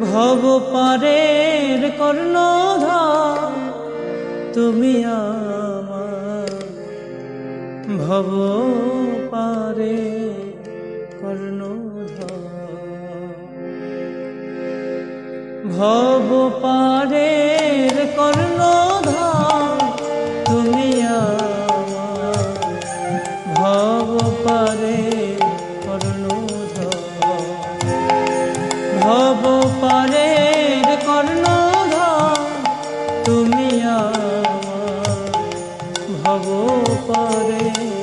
ভব পারের কর্ণধর, তুমি আমার ভব পারে কর্ণধর। ভব পারের কর্ণধর, তুমি ভব পারে কর্ণধর। ভব ভব পারে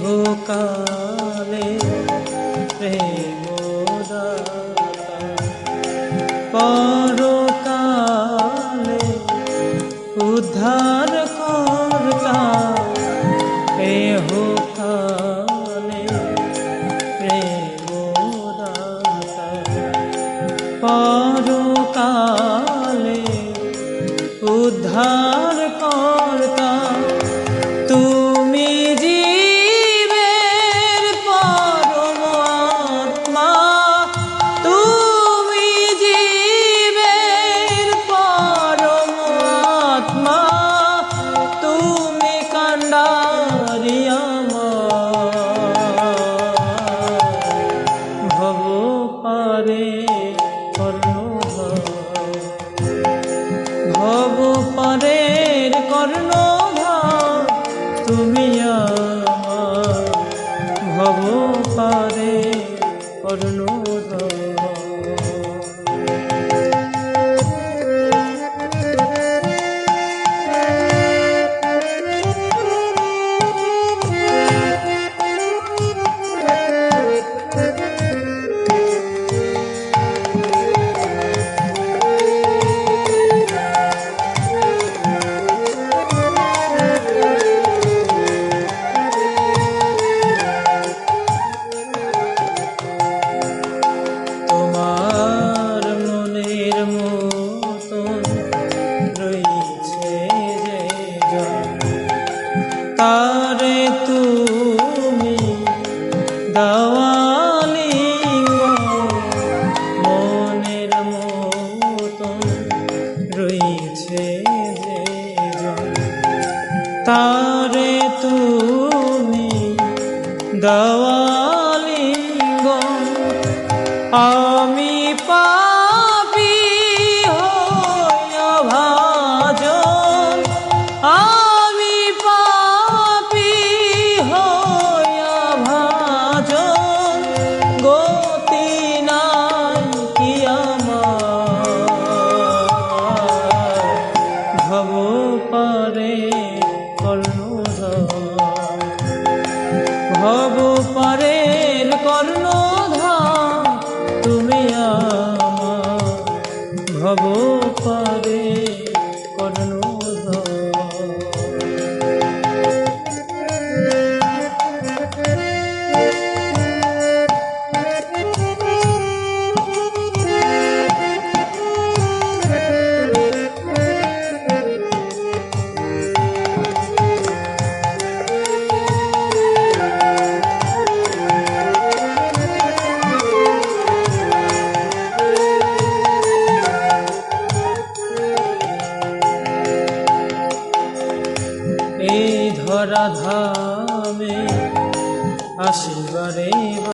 हो काले प्रेमोदाता। काले उद्धार करता। हो काले काले उद्धार তারে তুমি দাওয়ালিঙ্গ মনের মতন রয়েছে যে তারে তুমি দাওয়ালিঙ্গ আমি পাপি ভব পারের কর্ণধর তুমি আমার। ভব পারে কর্ণধর ধরা ধামে আসিবারে